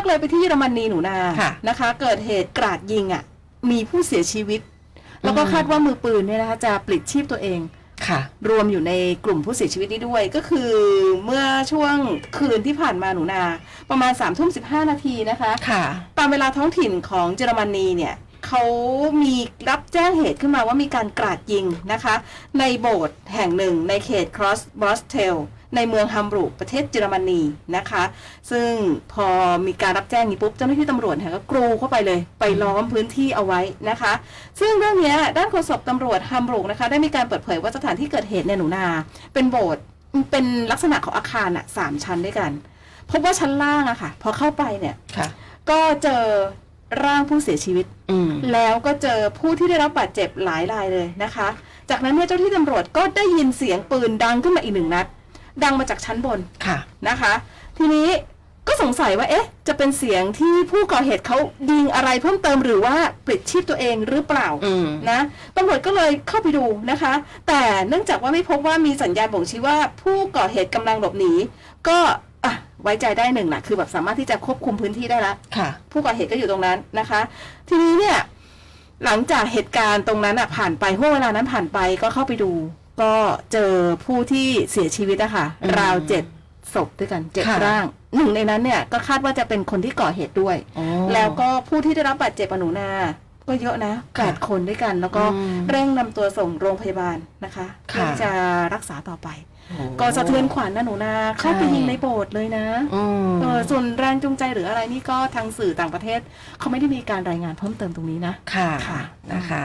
กเลยไปที่เยอรมนีหนูนาค่ะนะคะ เกิดเหตุกราดยิงอะ มีผู้เสียชีวิต แล้วก็อืมคาดว่ามือปืนเนี่ยนะคะจะปลิดชีพตัวเองค่ะ รวมอยู่ในกลุ่มผู้เสียชีวิตนี้ด้วย ก็คือเมื่อช่วงคืนที่ผ่านมาหนูนา ประมาณ3ามทุ่มสินาทีนะคะค่ะ ตามเวลาท้องถิ่นของเยอรมนีเนี่ยเขามีรับแจ้งเหตุขึ้นมาว่ามีการกราดยิงนะคะ ในโบสถ์แห่งหนึ่งในเขตครอสบรอสเทล ในเมืองฮัมบรูกประเทศเยอรมนีนะคะ ซึ่งพอมีการรับแจ้งนี้ปุ๊บเจ้าหน้าที่ตำรวจเนี่ยก็กรูเข้าไปเลย ไปล้อมพื้นที่เอาไว้นะคะ ซึ่งเรื่องเนี้ยด้านโฆษกตำรวจฮัมบรูกนะคะได้มีการเปิดเผยว่าสถานที่เกิดเหตุในยหนูนา เป็นโบสถ์เป็นลักษณะของอาคารอะสามชั้นด้วยกัน พบว่าชั้นล่างอะค่ะ พอเข้าไปเนี่ยค่ะก็เจอร่างผู้เสียชีวิตอืมแล้วก็เจอผู้ที่ได้รับบาดเจ็บหลายรายเลยนะคะ จากนั้นเนี่ยเจ้าที่ตำรวจก็ได้ยินเสียงปืนดังขึ้นมาอีกหนึ่งนัด ดังมาจากชั้นบนค่ะนะคะ ทีนี้ก็สงสัยว่าเอ๊ะ จะเป็นเสียงที่ผู้ก่อเหตุเขายิงอะไรเพิ่มเติมหรือว่าปลิดชีพตัวเองหรือเปล่าอืมนะตำรวจก็เลยเข้าไปดูนะคะ แต่เนื่องจากว่าไม่พบว่ามีสัญญาณบ่งชี้ว่าผู้ก่อเหตุกำลังหลบหนี ก็อะไว้ใจได้หนึ่งแหละคือแบบสามารถที่จะควบคุมพื้นที่ได้ละค่ะ ผู้ก่อเหตุก็อยู่ตรงนั้นนะคะ ทีนี้เนี่ยหลังจากเหตุการณ์ตรงนั้นอะผ่านไปห่วงเวลานั้นผ่านไปก็เข้าไปดู ก็เจอผู้ที่เสียชีวิตนะคะอืมราวเจ็ดศพด้วยกันเจ็ดค่ะ ร่างหนึ่งในนั้นเนี่ยก็คาดว่าจะเป็นคนที่ก่อเหตุด้วย อ๋อ แล้วก็ผู้ที่ได้รับบาดเจ็บอะหนูนา ก็เยอะนะแปดค่ะคนด้วยกัน แล้วก็อืมเร่งนำตัวส่งโรงพยาบาลนะคะค่ะ เพื่อจะรักษาต่อไปโอ้ก็สะเทือนขวัญนะหนูนาเข้าไปใช่ยิงในโบสถ์เลยนะอืมเออส่วนแรงจูงใจหรืออะไรนี่ก็ทางสื่อต่างประเทศ เขาไม่ได้มีการรายงานเพิ่มเติมตรงนี้นะ ค่ะค่ะ นะคะ